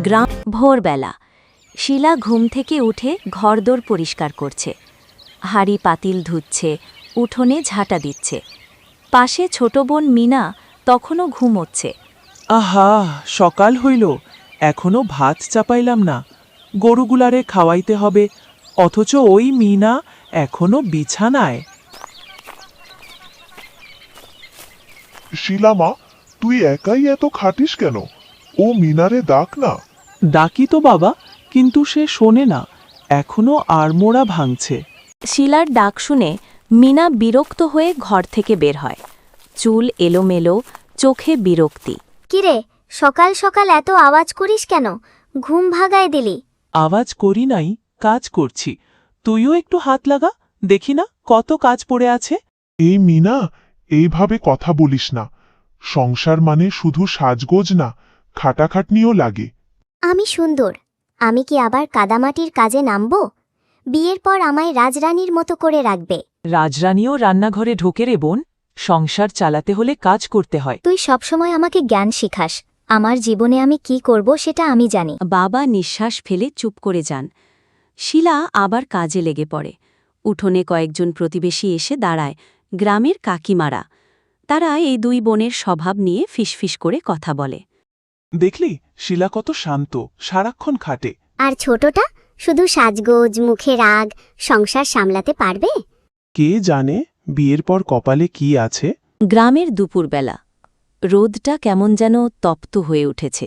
গ্রাম ভোরবেলা। শিলা ঘুম থেকে উঠে ঘরদোর পরিষ্কার করছে। হাড়ি পাতিল ধুচ্ছে উঠোনে ঝাঁটা দিচ্ছে। পাশে ছোট বোন মিনা তখনও ঘুমোচ্ছে। আহা সকাল হইল এখনও ভাত চাপাইলাম না। গরুগুলারে খাওয়াইতে হবে অথচ ওই মিনা এখনও বিছানায়। শিলামা তুই একাই এত খাটিস কেন? ও মিনারে ডাক না। ডাকি তো বাবা কিন্তু সে শোনে না। এখনও আড়মোড়া ভাঙছে। শিলার ডাক শুনে মিনা বিরক্ত হয়ে ঘর থেকে বের হয়। চুল এলোমেলো চোখে বিরক্তি। কিরে সকাল সকাল এত আওয়াজ করিস কেন? ঘুম ভাগায় দিলি। আওয়াজ করি নাই কাজ করছি। তুইও একটু হাত লাগা দেখি না কত কাজ পড়ে আছে। এই মিনা এইভাবে কথা বলিস না। সংসার মানে শুধু সাজগোজ না খাটাখাটনিও লাগে। আমি সুন্দর। আমি কি আবার কাদামাটির কাজে নামব? বিয়ের পর আমায় রাজরানীর মতো করে রাখবে। রাজরানীও রান্নাঘরে ঢোকে রে বোন। সংসার চালাতে হলে কাজ করতে হয়। তুই সবসময় আমাকে জ্ঞান শিখাস। আমার জীবনে আমি কি করব সেটা আমি জানি। বাবা নিঃশ্বাস ফেলে চুপ করে যান। শিলা আবার কাজে লেগে পড়ে। উঠোনে কয়েকজন প্রতিবেশী এসে দাঁড়ায়। গ্রামের কাকিমারা। তারা এই দুই বোনের স্বভাব নিয়ে ফিসফিস করে কথা বলে। দেখলি শিলা কত শান্ত সারাক্ষণ খাটে। আর ছোটটা শুধু সাজগোজ মুখে রাগ সংসার সামলাতে পারবে? কে জানে বিয়ের পর কপালে কি আছে? গ্রামের দুপুরবেলা রোদটা কেমন যেন তপ্ত হয়ে উঠেছে।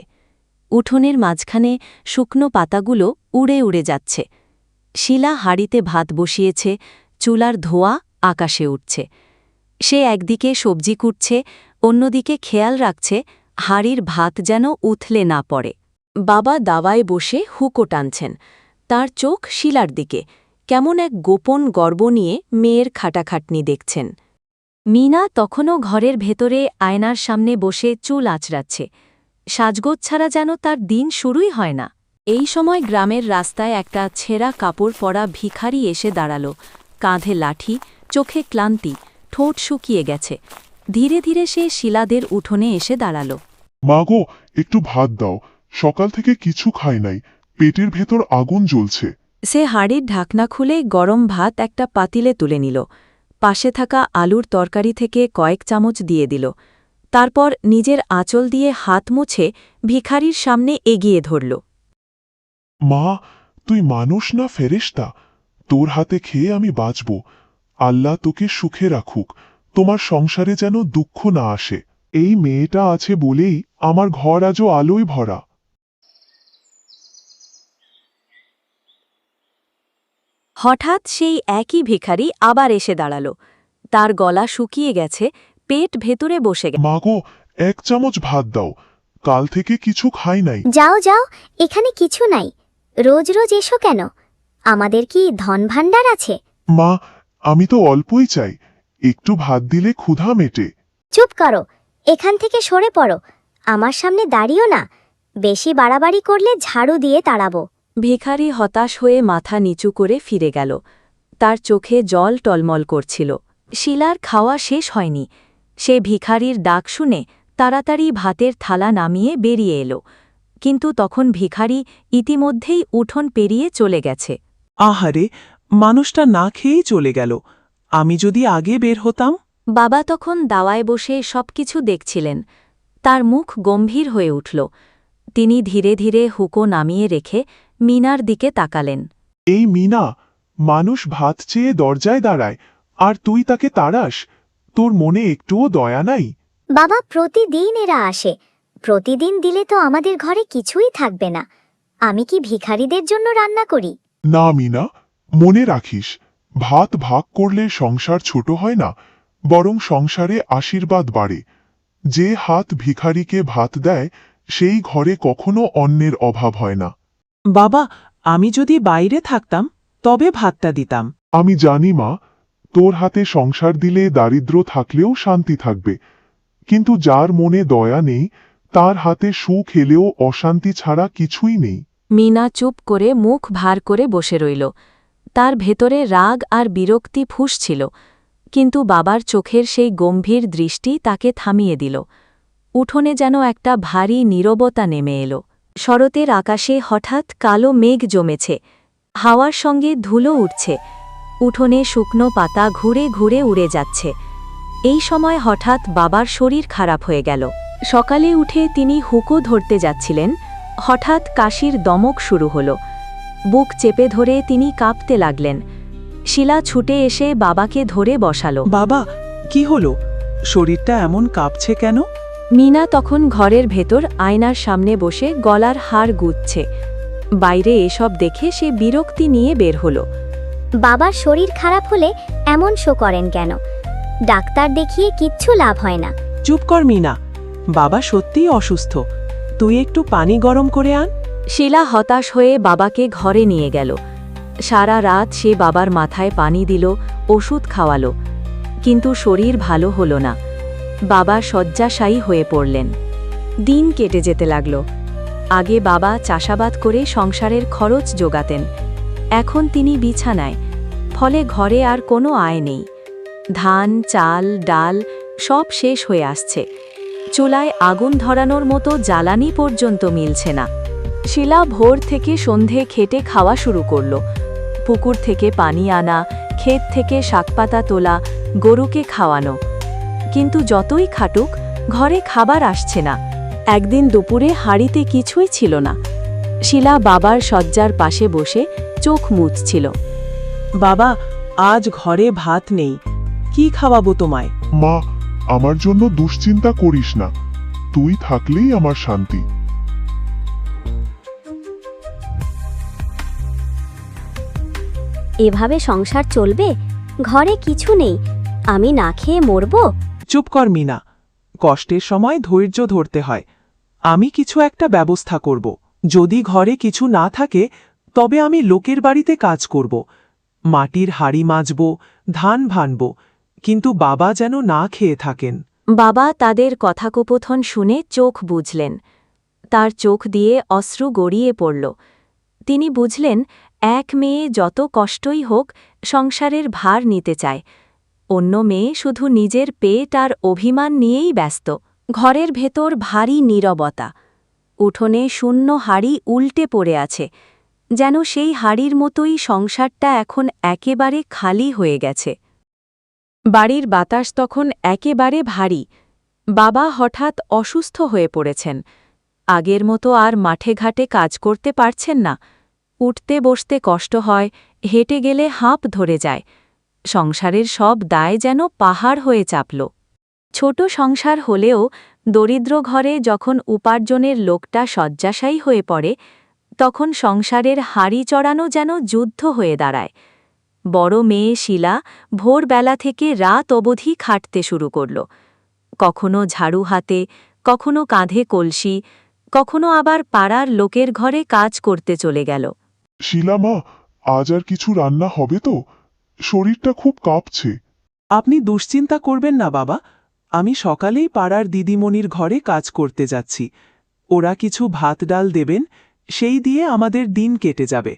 উঠোনের মাঝখানে শুকনো পাতাগুলো উড়ে উড়ে যাচ্ছে। শিলা হাড়িতে ভাত বসিয়েছে চুলার ধোয়া আকাশে উঠছে। সে একদিকে সবজি কুটছে অন্যদিকে খেয়াল রাখছে হাড়ির ভাত যেন উথলে না পড়ে। বাবা দাওয়ায় বসে হুকো টানছেন। তার চোখ শিলার দিকে। কেমন এক গোপন গর্ব নিয়ে মেয়ের খাটাখাটনি দেখছেন। মিনা তখনও ঘরের ভেতরে আয়নার সামনে বসে চুল আঁচড়াচ্ছে। সাজগোজ ছাড়া যেন তার দিন শুরুই হয় না। এই সময় গ্রামের রাস্তায় একটা ছেঁড়া কাপড় পরা ভিখারি এসে দাঁড়াল। কাঁধে লাঠি, চোখে ক্লান্তি, ঠোঁট শুকিয়ে গেছে। ধীরে ধীরে সে শিলাদের উঠোনে এসে দাঁড়াল। মাগো একটু ভাত দাও। সকাল থেকে কিছু খাই নাই। পেটের ভেতর আগুন জ্বলছে। সে হাড়ির ঢাকনা খুলে গরম ভাত একটা পাতিলে তুলে নিল। পাশে থাকা আলুর তরকারি থেকে কয়েক চামচ দিয়ে দিল। তারপর নিজের আঁচল দিয়ে হাত মুছে ভিখারির সামনে এগিয়ে ধরল। মা তুই মানুষ না ফেরেশতা? তোর হাতে খেয়ে আমি বাঁচব। আল্লাহ তোকে সুখে রাখুক। তোমার সংসারে যেন দুঃখ না আসে। এই মেয়েটা আছে বলেই আমার ঘর আজও আলোয় ভরা। হঠাৎ সেই একই ভিখারি আবার এসে দাঁড়াল। তার গলা শুকিয়ে গেছে পেট ভেতরে বসে গেছে। মাগো এক চামচ ভাত দাও। কাল থেকে কিছু খাই নাই। যাও যাও এখানে কিছু নাই। রোজ রোজ এসো কেন? আমাদের কি ধন ভাণ্ডার আছে? মা আমি তো অল্পই চাই। একটু ভাত দিলে ক্ষুধা মেটে। চুপ করো এখান থেকে সরে পড়ো। আমার সামনে দাঁড়িও না। বেশি বাড়াবাড়ি করলে ঝাড়ু দিয়ে তাড়াবো। ভিখারি হতাশ হয়ে মাথা নিচু করে ফিরে গেল। তার চোখে জল টলমল করছিল। শিলার খাওয়া শেষ হয়নি। সে ভিখারির ডাক শুনে তাড়াতাড়ি ভাতের থালা নামিয়ে বেরিয়ে এলো। কিন্তু তখন ভিখারি ইতিমধ্যেই উঠোন পেরিয়ে চলে গেছে। আহারে মানুষটা না খেয়েই চলে গেল। আমি যদি আগে বের হতাম? বাবা তখন দাওয়ায় বসে সবকিছু দেখছিলেন। তার মুখ গম্ভীর হয়ে উঠল। তিনি ধীরে ধীরে হুকো নামিয়ে রেখে মিনার দিকে তাকালেন। এই মিনা মানুষ ভাত চেয়ে দরজায় দাঁড়ায় আর তুই তাকে তাড়াস। তোর মনে একটুও দয়া নাই। বাবা প্রতিদিন এরা আসে। প্রতিদিন দিলে তো আমাদের ঘরে কিছুই থাকবে না। আমি কি ভিখারিদের জন্য রান্না করি? না মিনা মনে রাখিস ভাত ভাগ করলে সংসার ছোট হয় না বরং সংসারে আশীর্বাদ বাড়ে। যে হাত ভিখারিকে ভাত দেয় সেই ঘরে কখনো অন্যের অভাব হয় না। বাবা আমি যদি বাইরে থাকতাম তবে ভাতটা দিতাম। আমি জানি মা তোর হাতে সংসার দিলে দারিদ্র থাকলেও শান্তি থাকবে। কিন্তু যার মনে দয়া নেই তার হাতে সুখ এলেও অশান্তি ছাড়া কিছুই নেই। মিনা চুপ করে মুখ ভার করে বসে রইল। তার ভেতরে রাগ আর বিরক্তি ফুঁসছিল। কিন্তু বাবার চোখের সেই গম্ভীর দৃষ্টি তাকে থামিয়ে দিল। উঠোনে যেন একটা ভারী নীরবতা নেমে এলো। শরতের আকাশে হঠাৎ কালো মেঘ জমেছে। হাওয়ার সঙ্গে ধুলো উঠছে। উঠোনে শুকনো পাতা ঘুরে ঘুরে উড়ে যাচ্ছে। এই সময় হঠাৎ বাবার শরীর খারাপ হয়ে গেল। সকালে উঠে তিনি হুকো ধরতে যাচ্ছিলেন। হঠাৎ কাশির দমক শুরু হল। বুক চেপে ধরে তিনি কাঁপতে লাগলেন। শিলা ছুটে এসে বাবাকে ধরে বসালো। বাবা কি হলো? শরীরটা এমন কাঁপছে কেন? মিনা তখন ঘরের ভেতর আয়নার সামনে বসে গলার হার গুচ্ছে বাইরে এসব দেখে সে বিরক্তি নিয়ে বের হলো। বাবার শরীর খারাপ হলে এমন শো করেন কেন? ডাক্তার দেখিয়ে কিচ্ছু লাভ হয় না। চুপ কর মিনা। বাবা সত্যিই অসুস্থ। তুই একটু পানি গরম করে আন। শিলা হতাশ হয়ে বাবাকে ঘরে নিয়ে গেল। সারা রাত সে বাবার মাথায় পানি দিল, ওষুধ খাওয়ালো। কিন্তু শরীর ভালো হলো না। বাবা শয্যাশায়ী হয়ে পড়লেন। দিন কেটে যেতে লাগল। আগে বাবা চাষাবাদ করে সংসারের খরচ জোগাতেন। এখন তিনি বিছানায়। ফলে ঘরে আর কোনো আয় নেই। ধান, চাল, ডাল সব শেষ হয়ে আসছে। চুলায় আগুন ধরানোর মতো জ্বালানি পর্যন্ত মিলছে না। শিলা ভোর থেকে সন্ধে খেটে খাওয়া শুরু করল। পুকুর থেকে পানি আনা ক্ষেত থেকে শাকপাতা তোলা গরুকে খাওয়ানো। কিন্তু যতই খাটুক ঘরে খাবার আসছে না। একদিন দুপুরে হাড়িতে কিছুই ছিল না। শিলা বাবার শয্যার পাশে বসে চোখ মুছছিল। বাবা আজ ঘরে ভাত নেই। কি খাওয়াবো তোমায়? মা আমার জন্য দুশ্চিন্তা করিস না। তুই থাকলেই আমার শান্তি। এভাবে সংসার চলবে? ঘরে কিছু নেই। আমি না খেয়ে মরবো? চুপ কর মিনা। কষ্টের সময় ধৈর্য ধরতে হয়। আমি কিছু একটা ব্যবস্থা করব। যদি ঘরে কিছু না থাকে তবে আমি লোকের বাড়িতে কাজ করব। মাটির হাড়ি মাজব ধান ভানব কিন্তু বাবা যেন না খেয়ে থাকেন। বাবা তাদের কথাকোপথন শুনে চোখ বুঝলেন। তার চোখ দিয়ে অশ্রু গড়িয়ে পড়ল। তিনি বুঝলেন এক মেয়ে যত কষ্টই হোক সংসারের ভার নিতে চায়। অন্য মেয়ে শুধু নিজের পেট আর অভিমান নিয়েই ব্যস্ত। ঘরের ভেতর ভারী নীরবতা। উঠোনে শূন্য হাড়ি উল্টে পড়ে আছে। যেন সেই হাড়ির মতোই সংসারটা এখন একেবারে খালি হয়ে গেছে। বাড়ির বাতাস তখন একেবারে ভারী। বাবা হঠাৎ অসুস্থ হয়ে পড়েছেন। আগের মতো আর মাঠে ঘাটে কাজ করতে পারছেন না। উঠতে বসতে কষ্ট হয়, হেঁটে গেলে হাঁপ ধরে যায়। সংসারের সব দায় যেন পাহাড় হয়ে চাপল। ছোট সংসার হলেও দরিদ্র ঘরে যখন উপার্জনের লোকটা শয্যাশায়ী হয়ে পড়ে, তখন সংসারের হাড়ি চড়ানো যেন যুদ্ধ হয়ে দাঁড়ায়। বড় মেয়ে শিলা ভোরবেলা থেকে রাত অবধি খাটতে শুরু করল। কখনো ঝাড়ু হাতে, কখনো কাঁধে কলসি, কখনো আবার পাড়ার লোকের ঘরে কাজ করতে চলে গেল। শিলা মা আজ আর কিছু রান্না হবে তো? শরীরটা খুব কাঁপছে। আপনি দুশ্চিন্তা করবেন না বাবা। আমি সকালেই পাড়ার দিদিমণির ঘরে কাজ করতে যাচ্ছি। ওরা কিছু ভাত ডাল দেবেন সেই দিয়ে আমাদের দিন কেটে যাবে।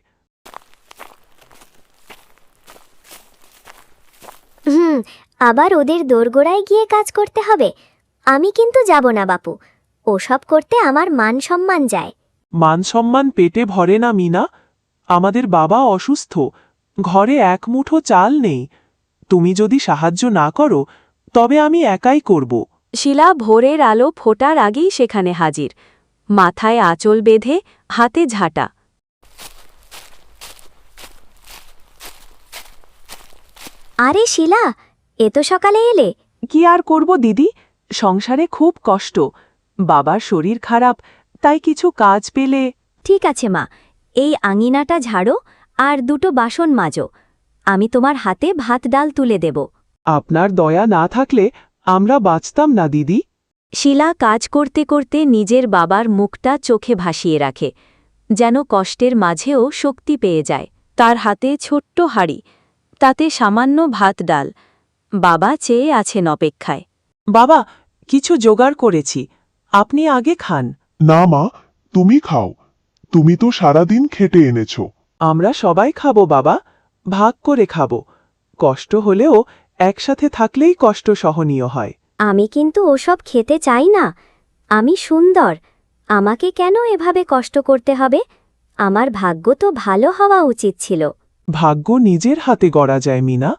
হুম আবার ওদের দোরগোড়ায় গিয়ে কাজ করতে হবে। আমি কিন্তু যাব না বাপু। ওসব করতে আমার মান সম্মান যায়। মান সম্মান পেটে ভরে না মিনা। আমাদের বাবা অসুস্থ ঘরে এক মুঠো চাল নেই। তুমি যদি সাহায্য না করো তবে আমি একাই করব। শিলা ভোরের আলো ফোটার আগেই সেখানে হাজির। মাথায় আঁচল বেঁধে হাতে ঝাঁটা। আরে শিলা এত সকালে এলে। কি আর করব দিদি? সংসারে খুব কষ্ট। বাবার শরীর খারাপ তাই কিছু কাজ পেলে ঠিক আছে মা এই আঙিনাটা ঝাড়ো আর দুটো বাসন মাজো। আমি তোমার হাতে ভাত ডাল তুলে দেব। আপনার দয়া না থাকলে আমরা বাঁচতাম না দিদি। শিলা কাজ করতে করতে নিজের বাবার মুখটা চোখে ভাসিয়ে রাখে যেন কষ্টের মাঝেও শক্তি পেয়ে যায়। তার হাতে ছোট্ট হাড়ি তাতে সামান্য ভাত ডাল। বাবা চেয়ে আছেন অপেক্ষায়। বাবা কিছু জোগাড় করেছি। আপনি আগে খান। না মা তুমি খাও। তুমি তো সারাদিন খেটে এনেছো। আমরা সবাই খাব বাবা। ভাগ করে খাব। কষ্ট হলেও একসাথে থাকলেই কষ্ট সহনীয় হয়। আমি কিন্তু ওসব খেতে চাই না। আমি সুন্দর। আমাকে কেন এভাবে কষ্ট করতে হবে? আমার ভাগ্য তো ভালো হওয়া উচিত ছিল। ভাগ্য নিজের হাতে গড়া যায় মিনা।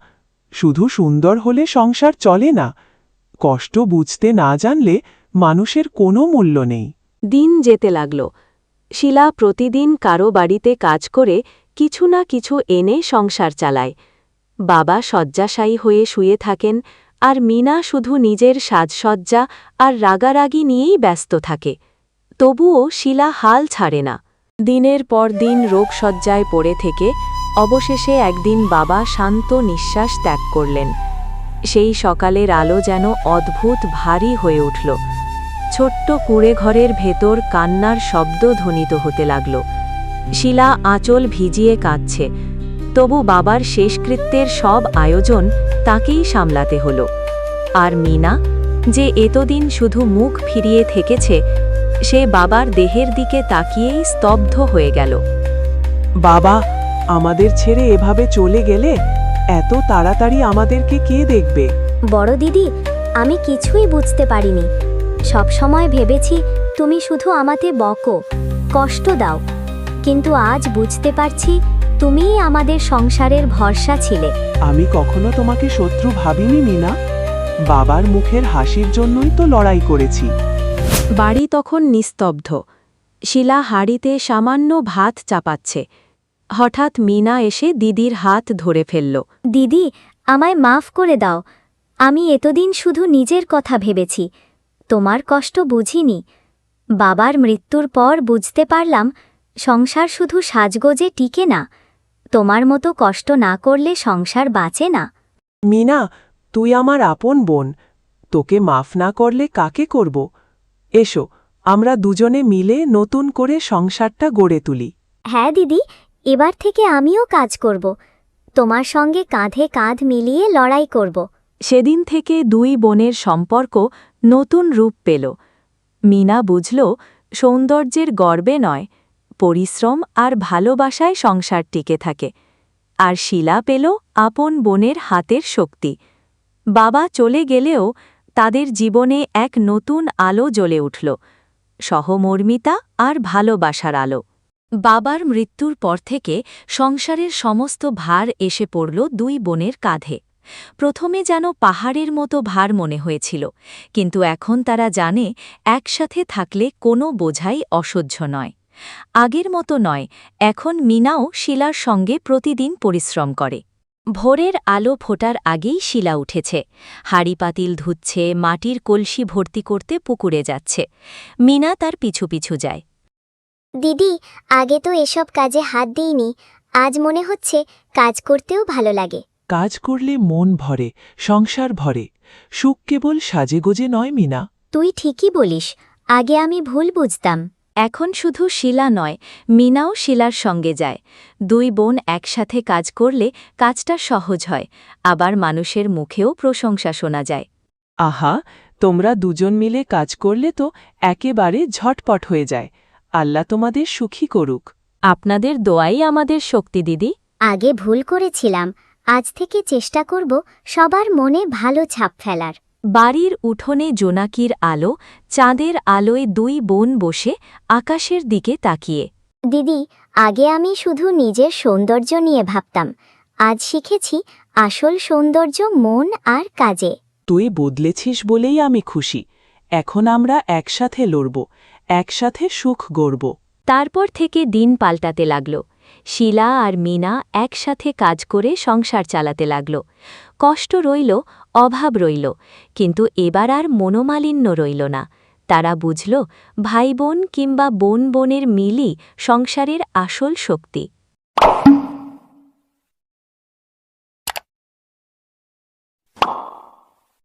শুধু সুন্দর হলে সংসার চলে না। কষ্ট বুঝতে না জানলে মানুষের কোনো মূল্য নেই। দিন যেতে লাগল। শিলা প্রতিদিন কারও বাড়িতে কাজ করে কিছু না কিছু এনে সংসার চালায়। বাবা শয্যাশায়ী হয়ে শুয়ে থাকেন আর মিনা শুধু নিজের সাজসজ্জা আর রাগারাগি নিয়েই ব্যস্ত থাকে। তবুও শিলা হাল ছাড়ে না। দিনের পর দিন রোগশয্যায় পড়ে থেকে অবশেষে একদিন বাবা শান্ত নিঃশ্বাস ত্যাগ করলেন। সেই সকালের আলো যেন অদ্ভুত ভারী হয়ে উঠল। ছোট্ট কুড়ে ঘরের ভেতর কান্নার শব্দ ধ্বনিত হতে লাগল। শিলা আঁচল ভিজিয়ে কাঁদছে। তবু বাবার শেষকৃত্যের সব আয়োজন তাকেই সামলাতে হল। আর মিনা যে এতদিন শুধু মুখ ফিরিয়ে থেকেছে সে বাবার দেহের দিকে তাকিয়েই স্তব্ধ হয়ে গেল। বাবা আমাদের ছেড়ে এভাবে চলে গেলে এত তাড়াতাড়ি আমাদেরকে কে দেখবে? বড় দিদি আমি কিছুই বুঝতে পারিনি। সব সময় ভেবেছি তুমি শুধু আমাতে বকো কষ্ট দাও। কিন্তু আজ বুঝতে পারছি তুমিই আমাদের সংসারের ভরসা ছিলে। আমি কখনো তোমাকে শত্রু ভাবিনি মিনা। বাবার মুখের হাসির জন্যই তো লড়াই করেছি। বাড়ি তখন নিস্তব্ধ। শিলা হাড়িতে সামান্য ভাত চাপাচ্ছে। হঠাৎ মিনা এসে দিদির হাত ধরে ফেলল। দিদি আমায় মাফ করে দাও। আমি এতদিন শুধু নিজের কথা ভেবেছি। তোমার কষ্ট বুঝিনি। বাবার মৃত্যুর পর বুঝতে পারলাম সংসার শুধু সাজগোজে টিকে না তোমার মতো কষ্ট না করলে সংসার বাঁচে না। মিনা তুই আমার আপন বোন তোকে মাফ না করলে কাকে করব? এসো আমরা দুজনে মিলে নতুন করে সংসারটা গড়ে তুলি। হ্যাঁ দিদি এবার থেকে আমিও কাজ করব। তোমার সঙ্গে কাঁধে কাঁধ মিলিয়ে লড়াই করব। সেদিন থেকে দুই বোনের সম্পর্ক নতুন রূপ পেল। মিনা বুঝল, সৌন্দর্যের গর্বে নয়, পরিশ্রম আর ভালোবাসায় সংসার টিকে থাকে। আর শিলা পেল আপন বোনের হাতের শক্তি। বাবা চলে গেলেও তাদের জীবনে এক নতুন আলো জ্বলে উঠল, সহমর্মিতা আর ভালোবাসার আলো। বাবার মৃত্যুর পর থেকে সংসারের সমস্ত ভার এসে পড়ল দুই বোনের কাঁধে। প্রথমে যেন পাহাড়ের মতো ভার মনে হয়েছিল, কিন্তু এখন তারা জানে একসাথে থাকলে কোনো বোঝাই অসহ্য নয়। আগের মতো নয়, এখন মিনাও শিলার সঙ্গে প্রতিদিন পরিশ্রম করে। ভোরের আলো ফোটার আগেই শিলা উঠেছে। হাড়ি পাতিল ধুচ্ছে, মাটির কলসি ভর্তি করতে পুকুরে যাচ্ছে। মিনা তার পিছু পিছু যায়। দিদি, আগে তো এসব কাজে হাত দিইনি। আজ মনে হচ্ছে কাজ করতেও ভালো লাগে। কাজ করলে মন ভরে সংসার ভরে। সুখ কেবল সাজেগোজে নয় মিনা। তুই ঠিকই বলিস আগে আমি ভুল বুঝতাম। এখন শুধু শিলা নয় মিনাও শিলার সঙ্গে যায়। দুই বোন একসাথে কাজ করলে কাজটা সহজ হয় আবার মানুষের মুখেও প্রশংসা শোনা যায়। আহা তোমরা দুজন মিলে কাজ করলে তো একেবারে ঝটপট হয়ে যায়। আল্লাহ তোমাদের সুখী করুক। আপনাদের দোয়াই আমাদের শক্তি দিদি। আগে ভুল করেছিলাম আজ থেকে চেষ্টা করব সবার মনে ভালো ছাপ ফেলার। বাড়ির উঠোনে জোনাকির আলো চাঁদের আলোয় দুই বোন বসে আকাশের দিকে তাকিয়ে। দিদি আগে আমি শুধু নিজের সৌন্দর্য নিয়ে ভাবতাম। আজ শিখেছি আসল সৌন্দর্য মন আর কাজে। তুই বদলেছিস বলেই আমি খুশি। এখন আমরা একসাথে লড়ব একসাথে সুখ গড়ব। তারপর থেকে দিন পাল্টাতে লাগল। শিলা আর মিনা একসাথে কাজ করে সংসার চালাতে লাগল। কষ্ট রইল, অভাব রইল, কিন্তু এবার আর মনোমালিন্য রইল না। তারা বুঝল, ভাই বোন কিংবা বোন বোনের মিলই সংসারের আসল শক্তি।